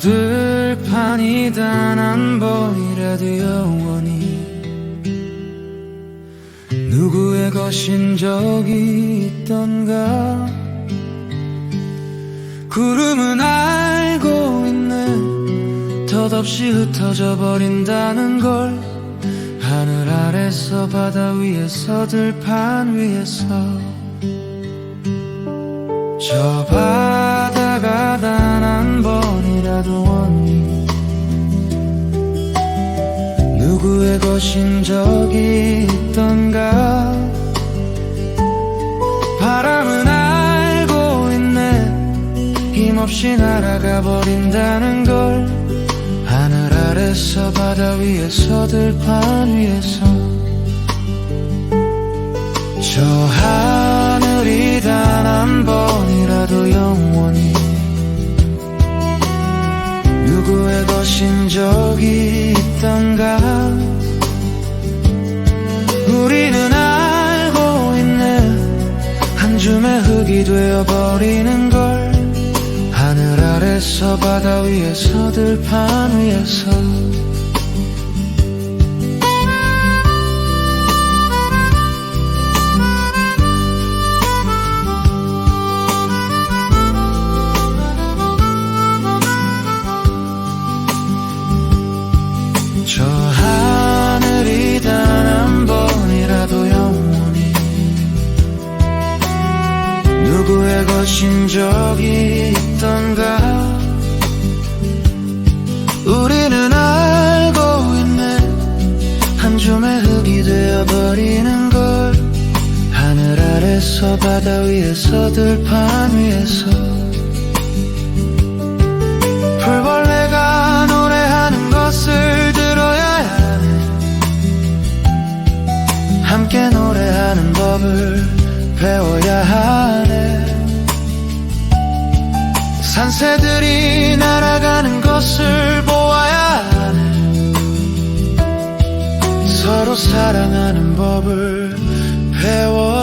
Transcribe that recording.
들판이 단 한 번이라도 영원히 누구의 것인 적이 있던가? 구름은 알고 있네. 덧없이 흩어져 버린다는 걸. 하늘 아래서 바다 위에서 들판 위에서. 저한 원히 누구의 것인 적이 있던가? 바람은 알고 있네. 힘없이 날아가 버린다는 걸. 하늘 아래서 바다 위에서 들판 위에서. 저 하늘이 단 한 번이라도 것인 적이 있던가? 우리는 알고 있네. 한 줌의 흙이 되어버리는 걸. 하늘 아래서 바다 위에서 들판 위에서 저 하늘이 단 한 번이라도 영원히 누구의 것인 적이 있던가? 우리는 알고 있네. 한 줌의 흙이 되어버리는 걸 하늘 아래서 바다 위에서 들판 위에서 함께 노래하는 법을 배워야 하네. 산새들이 날아가는 것을 보아야 하네. 서로 사랑하는 법을 배워